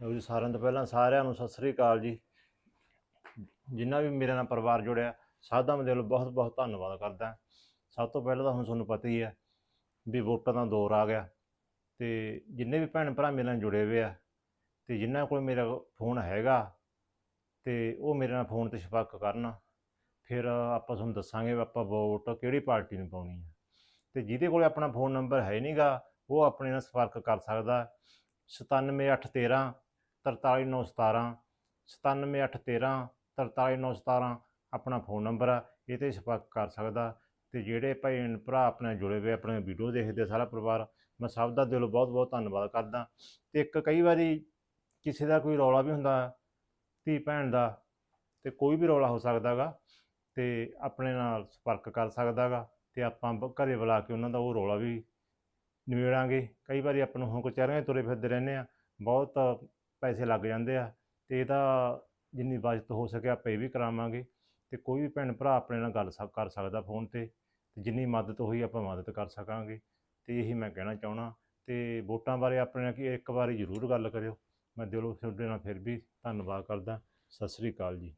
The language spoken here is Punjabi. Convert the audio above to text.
ਲਓ ਜੀ, ਸਾਰਿਆਂ ਤੋਂ ਪਹਿਲਾਂ ਸਾਰਿਆਂ ਨੂੰ ਸਤਿ ਸ੍ਰੀ ਅਕਾਲ ਜੀ। ਜਿੰਨਾ ਵੀ ਮੇਰੇ ਨਾਲ ਪਰਿਵਾਰ ਜੁੜਿਆ ਸਭ ਦਾ ਮੈਂ ਬਹੁਤ ਬਹੁਤ ਧੰਨਵਾਦ ਕਰਦਾ ਸਭ ਤੋਂ ਪਹਿਲਾਂ ਤਾਂ ਹੁਣ ਤੁਹਾਨੂੰ ਪਤਾ ਹੀ ਹੈ ਵੀ ਵੋਟਾਂ ਦਾ ਦੌਰ ਆ ਗਿਆ ਤੇ ਜਿੰਨੇ ਵੀ ਭੈਣ ਭਰਾ ਮੇਰੇ ਨਾਲ ਜੁੜੇ ਹੋਏ ਆ ਤੇ ਜਿਨ੍ਹਾਂ ਕੋਲ ਮੇਰਾ ਫੋਨ ਹੈਗਾ ਤੇ ਉਹ ਮੇਰੇ ਨਾਲ ਫੋਨ ਤੇ ਸੰਪਰਕ ਕਰਨ, ਫਿਰ ਆਪਾਂ ਤੁਹਾਨੂੰ ਦੱਸਾਂਗੇ ਵੀ ਆਪਾਂ ਵੋਟ ਕਿਹੜੀ ਪਾਰਟੀ ਨੂੰ ਪਾਉਣੀ ਹੈ ਤੇ ਜਿਹਦੇ ਕੋਲ ਆਪਣਾ ਫੋਨ ਨੰਬਰ ਹੈ ਨਹੀਂਗਾ ਉਹ ਆਪਣੇ ਨਾਲ ਸੰਪਰਕ ਕਰ ਸਕਦਾ। 97813 43917 97813 43917 ਆਪਣਾ ਫੋਨ ਨੰਬਰ ਆ ਇਹ ਤੇ ਸੰਪਰਕ ਕਰ ਸਕਦਾ। ਤੇ ਜਿਹੜੇ ਭੈਣ ਭਰਾ ਆਪਣੇ ਜੁੜੇ ਹੋਏ ਆਪਣੇ ਵੀਡੀਓ ਦੇਖਦੇ ਸਾਰਾ ਪਰਿਵਾਰ, ਮੈਂ ਸਭ ਦਾ ਦਿਲੋਂ ਬਹੁਤ ਬਹੁਤ ਧੰਨਵਾਦ ਕਰਦਾ। ਤੇ ਇੱਕ ਕਈ ਵਾਰੀ ਕਿਸੇ ਦਾ ਕੋਈ ਰੌਲਾ ਵੀ ਹੁੰਦਾ ਧੀ ਭੈਣ ਦਾ, ਤੇ ਕੋਈ ਵੀ ਰੌਲਾ ਹੋ ਸਕਦਾਗਾ ਤੇ ਆਪਣੇ ਨਾਲ ਸੰਪਰਕ ਕਰ ਸਕਦਾਗਾ ਤੇ ਆਪਾਂ ਬ- ਘਰੇ ਬੁਲਾ ਕੇ ਉਹਨਾਂ ਦਾ ਉਹ ਰੌਲਾ ਵੀ ਨਿਬੇੜਾਂਗੇ। ਕਈ ਵਾਰੀ ਆਪਾਂ ਨੂੰ ਹੁਣ ਕਚਹਿਰੀਆਂ 'ਚ ਤੁਰੇ ਫਿਰਦੇ ਰਹਿੰਦੇ ਆ, ਬਹੁਤ ਪੈਸੇ ਲੱਗ ਜਾਂਦੇ ਆ, ਤੇ ਇਹਦਾ ਜਿੰਨੀ ਬਚਤ ਹੋ ਸਕੇ ਆਪਾਂ ਇਹ ਵੀ ਕਰਾਵਾਂਗੇ, ਤੇ ਕੋਈ ਵੀ ਭੈਣ ਭਰਾ ਆਪਣੇ ਨਾਲ ਗੱਲ ਸ- ਕਰ ਸਕਦਾ ਫੋਨ ਤੇ ਤੇ ਜਿੰਨੀ ਮਦਦ ਹੋਈ ਆਪਾਂ ਮਦਦ ਕਰ ਸਕਾਂਗੇ, ਤੇ ਇਹੀ ਮੈਂ ਕਹਿਣਾ ਚਾਹਣਾ ਤੇ ਵੋਟਾਂ ਬਾਰੇ ਆਪਣੇ ਨਾਲ ਕੀ ਇੱਕ ਵਾਰੀ ਜ਼ਰੂਰ ਗੱਲ ਕਰਿਓ, ਮੈਂ ਦਿਲੋਂ ਤੁਹਾਡੇ ਨਾਲ ਫਿਰ ਵੀ ਧੰਨਵਾਦ ਕਰਦਾ, ਸਤਿ ਸ੍ਰੀ ਅਕਾਲ ਜੀ।